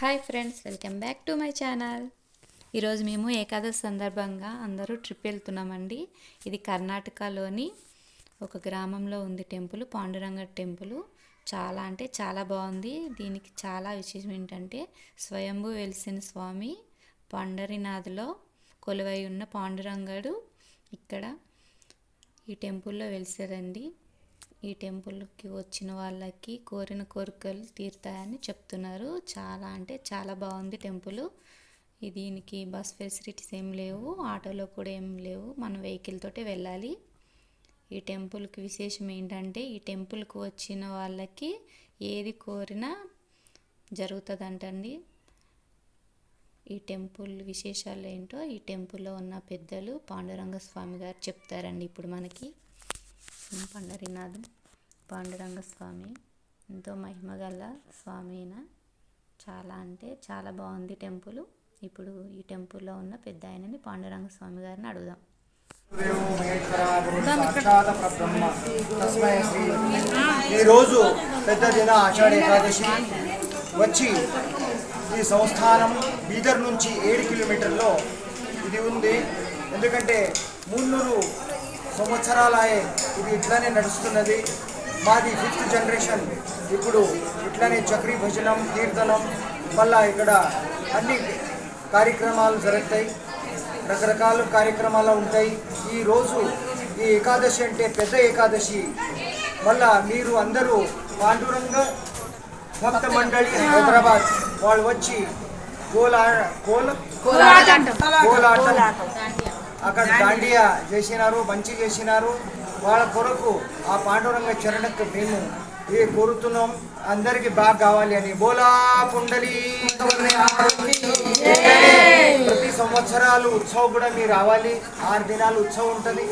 Hi friends welcome back to my channel. ఈరోజు మేము ఏకాదశి సందర్భంగా అందరూ ట్రిప్ వెళ్తున్నామండి. ఇది కర్ణాటకలోని ఒక గ్రామంలో ఉంది టెంపుల్ పాండురంగ టెంపుల్. చాలా అంటే చాలా బాగుంది. దీనికి చాలా విశేషం ఏంటంటే స్వయంభూ వెలిసిన స్వామి పండరినాథ్లో కొలువై ఉన్న పాండురంగడు ఇక్కడ ఈ టెంపుల్లో వెలిసారండి ఈ టెంపుల్కి వచ్చిన వాళ్ళకి కోరిన కోరికలు తీరుతాయని చెప్తున్నారు. చాలా అంటే చాలా బాగుంది టెంపుల్. దీనికి బస్ ఫెసిలిటీస్ ఏం లేవు ఆటోలో కూడా ఏం లేవు. మనం వెహికల్ తోటే వెళ్ళాలి. ఈ టెంపుల్కి విశేషం ఏంటంటే ఈ టెంపుల్కి వచ్చిన వాళ్ళకి ఏది కోరినా జరుగుతుందంటండి. ఈ టెంపుల్ విశేషాలు ఏంటో ఈ టెంపుల్లో ఉన్న పెద్దలు పాండురంగ స్వామి గారు చెప్తారండి ఇప్పుడు మనకి. పండరినాథం. పాండురంగ స్వామి ఎంతో మహిమగల స్వామి అయిన చాలా అంటే చాలా బాగుంది టెంపుల్. ఇప్పుడు ఈ టెంపుల్లో ఉన్న పెద్ద ఆయనని పాండురంగ స్వామి గారిని అడుగుదాం. ఈరోజు పెద్ద దిన ఆషాఢ ఏకాదశి వచ్చి ఈ సంస్థానం బీదర్ నుంచి ఏడు కిలోమీటర్లో ఇది ఉంది. ఎందుకంటే మున్నూరు సంవత్సరాలే ఇది ఇట్లానే నడుస్తున్నది. మాది ఫిఫ్త్ జనరేషన్. ఇప్పుడు ఇట్లానే చక్రీ భజనం కీర్తనం మళ్ళా ఇక్కడ అన్ని కార్యక్రమాలు జరుగుతాయి. రకరకాల కార్యక్రమాలు ఉంటాయి. ఈ రోజు ఈ ఏకాదశి అంటే పెద్ద ఏకాదశి. మళ్ళా మీరు అందరూ పాండురంగ భక్త మండలి హైదరాబాద్ వాళ్ళు వచ్చి కోలా కోల కోలాటం. అక్కడ దాండియా చేసినారు మంచి చేసినారు. వాళ్ళ కొరకు ఆ పాండురంగ చరణకు మేము ఏ కోరుతున్నాం? అందరికి బాగా కావాలి అని బోలా కుండలి ప్రతి సంవత్సరాలు ఉత్సవం కూడా మీరు రావాలి. ఆరు దినాలు ఉత్సవం ఉంటుంది.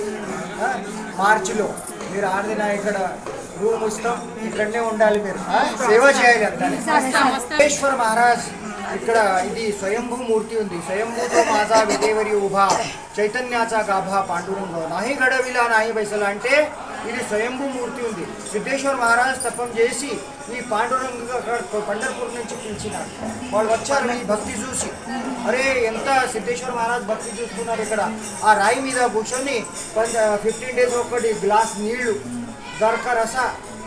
మార్చిలో మీరు ఆరు దిన ఇక్కడ రూమ్ ఇస్తాం. ఇక్కడనే ఉండాలి మీరు. సేవ చేయాలి అంతా. ఈశ్వర మహారాజ్ ఇక్కడ ఇది స్వయంభూ మూర్తి ఉంది. స్వయంభూతో మాతా విదేవరి ఉభా చైతన్యాచా గాభా పాండురంలో నాహి గడవిలా నాహి బైసలా అంటే ఇది స్వయంభూ మూర్తి ఉంది. సిద్ధేశ్వర మహారాజ్ తపం చేసి ఈ పాండురంగ పండర్పూర్ నుంచి పిలిచినారు. వాళ్ళు వచ్చారు ఈ భక్తి చూసి. అరే ఎంత సిద్ధేశ్వర మహారాజ్ భక్తి చూస్తున్నారు ఇక్కడ. ఆ రాయి మీద కూర్చొని ఫిఫ్టీన్ డేస్ ఒకటి గ్లాస్ నీళ్ళు గరక రస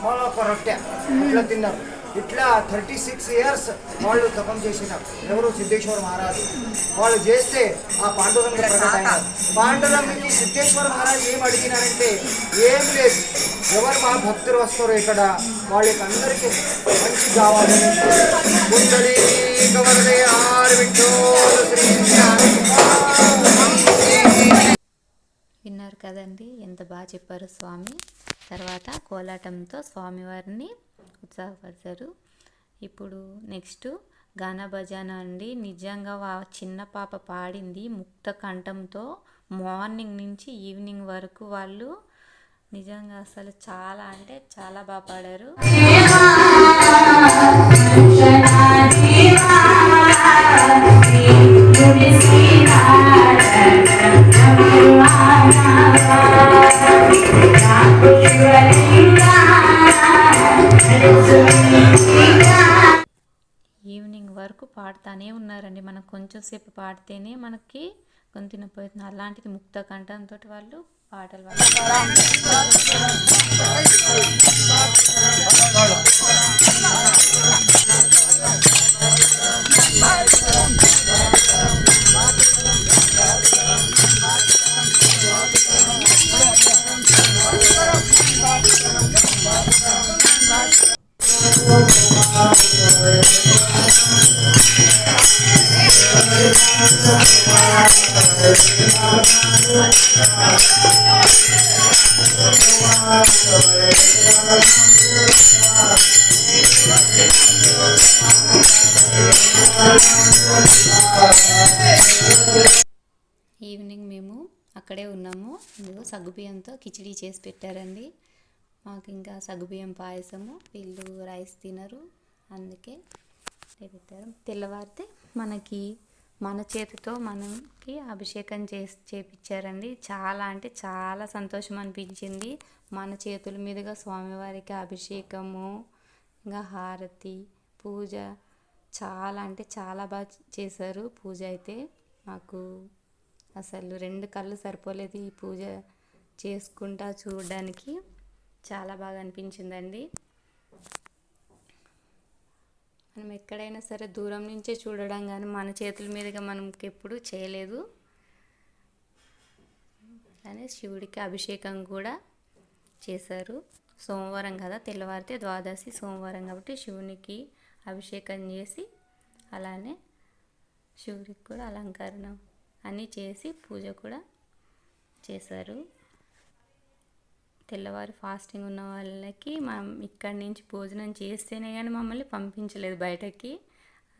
వాళ్ళ ఒక రొట్టె. ఇట్లా తిన్నారు. ఇట్లా థర్టీ సిక్స్ ఇయర్స్ వాళ్ళు తపం చేసినారు ఎవరు సిద్ధేశ్వర మహారాజు? వాళ్ళు చేస్తే ఆ పాండురంగ పాండురంగకి సిద్ధేశ్వర మహారాజు ఏం అడిగినారంటే ఏం లేదు ఎవరు మా భక్తులు వస్తారో ఇక్కడ వాళ్ళకి అందరికీ మంచి కావాలి కుండలి ఆరు విన్నారు కదండి ఎంత బాగా చెప్పారు స్వామి. తర్వాత కోలాటంతో స్వామివారిని ఉత్సాహపరిచారు ఇప్పుడు నెక్స్ట్ గానా భజన అండి. నిజంగా వా చిన్న పాప పాడింది. ముక్త కంఠంతో మార్నింగ్ నుంచి ఈవినింగ్ వరకు వాళ్ళు నిజంగా అసలు చాలా అంటే చాలా బాగా పాడారు. ఈవినింగ్ వరకు పాడుతూనే ఉన్నారండి. మనం కొంచెం సేపు పాడితేనే మనకి గొంతు నొప్పి అవుతుంది అలాంటిది ముక్త కంఠంతో వాళ్ళు పాటలు పాడుతారు. ఈవినింగ్ మేము అక్కడే ఉన్నాము. ఇదిగో సగ్గుబియ్యంతో కిచిడి చేసి పెట్టారండి. మాకు ఇంకా సగ్గుబియ్యం పాయసము. వీళ్ళు రైస్ తినరు. అందుకే పెట్టారు తెల్లవారితే మనకి మన చేతితో మనకి అభిషేకం చేసి చేపించారండి చాలా అంటే చాలా సంతోషం అనిపించింది. మన చేతుల మీదుగా స్వామివారికి అభిషేకము ఇంకా హారతి పూజ చాలా అంటే చాలా బాగా చేశారు. పూజ అయితే మాకు అసలు రెండు కళ్ళు సరిపోలేదు ఈ పూజ చేసుకుంటా చూడడానికి. చాలా బాగా అనిపించిందండి. మనం ఎక్కడైనా సరే దూరం నుంచే చూడడం కానీ మన చేతుల మీదుగా మనం ఎప్పుడు చేయలేదు. అలానే శివుడికి అభిషేకం కూడా చేశారు. సోమవారం కదా తెల్లవారితే ద్వాదశి సోమవారం కాబట్టి శివునికి అభిషేకం చేసి అలానే శివుడికి కూడా అలంకరణ అన్నీ చేసి పూజ కూడా చేశారు. తెల్లవారి ఫాస్టింగ్ ఉన్న వాళ్ళకి మనం ఇక్కడి నుంచి భోజనం చేస్తేనే కానీ మమ్మల్ని పంపించలేదు బయటకి.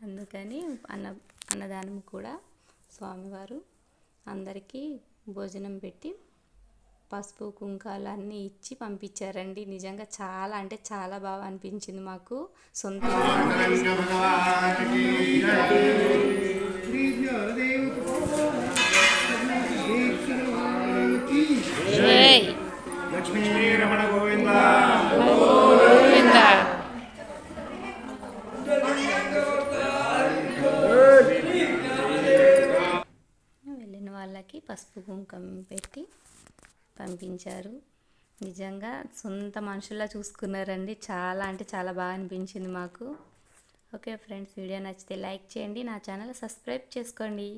అందుకని అన్న అన్నదానం కూడా స్వామివారు అందరికీ భోజనం పెట్టి పసుపు కుంకాలు అన్నీ ఇచ్చి పంపించారండి. నిజంగా చాలా అంటే చాలా బాగా అనిపించింది మాకు. సొంత గోవింద. వెళ్ళిన వాళ్ళకి పసుపు కుంకం పెట్టి పంపించారు. నిజంగా సొంత మనుషుల్లా చూసుకున్నారండి. చాలా అంటే చాలా బాగా అనిపించింది మాకు. ఓకే ఫ్రెండ్స్ వీడియో నచ్చితే లైక్ చేయండి. నా ఛానల్ సబ్స్క్రైబ్ చేసుకోండి.